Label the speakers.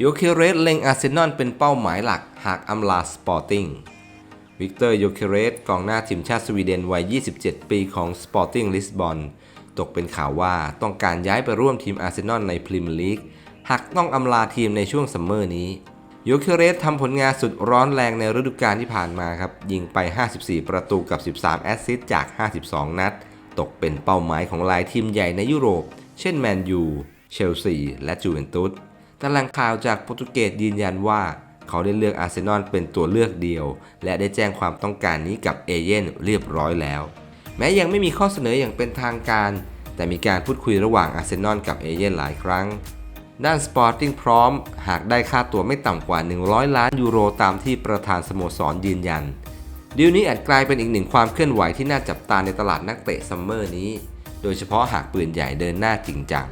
Speaker 1: โยเคเรสเล็งอาร์เซนอลเป็นเป้าหมายหลักหากอำลาสปอร์ติ้งวิกเตอร์โยเคเรสกองหน้าทีมชาติสวีเดนวัย 27 ปีของ Sporting Lisbon ตกเป็นข่าวว่าต้องการย้ายไปร่วมทีมอาร์เซนอลในพรีเมียร์ลีกหากต้องอำลาทีมในช่วงซัมเมอร์นี้โยเคเรสทำผลงานสุดร้อนแรงในฤดูกาลที่ผ่านมาครับ ยิงไป 54 ประตูกับ 13 แอสซิสต์จาก 52 นัด ตกเป็นเป้าหมายของหลายทีมใหญ่ในยุโรป เช่นแมนยู เชลซี และจูเวนตุส ต่แหล่งข่าวจากโปรตุเกสยืนยันว่า เขาได้เลือกอาร์เซนอลเป็นตัวเลือกเดียว และได้แจ้งความต้องการนี้กับเอเย่นเรียบร้อยแล้ว แม้ยังไม่มีข้อเสนออย่างเป็นทางการ แต่มีการพูดคุยระหว่างอาร์เซนอลกับเอเย่นหลายครั้ง ด้านสปอร์ติ้งพร้อม หากได้ค่าตัวไม่ต่ำกว่า 100 ล้านยูโรตามที่ประธานสโมสรยืนยันดีลนี้อาจกลายเป็นอีกหนึ่งความเคลื่อนไหวที่น่าจับตาในตลาดนักเตะซัมเมอร์นี้ โดยเฉพาะหากปืนใหญ่เดินหน้าจริงจัง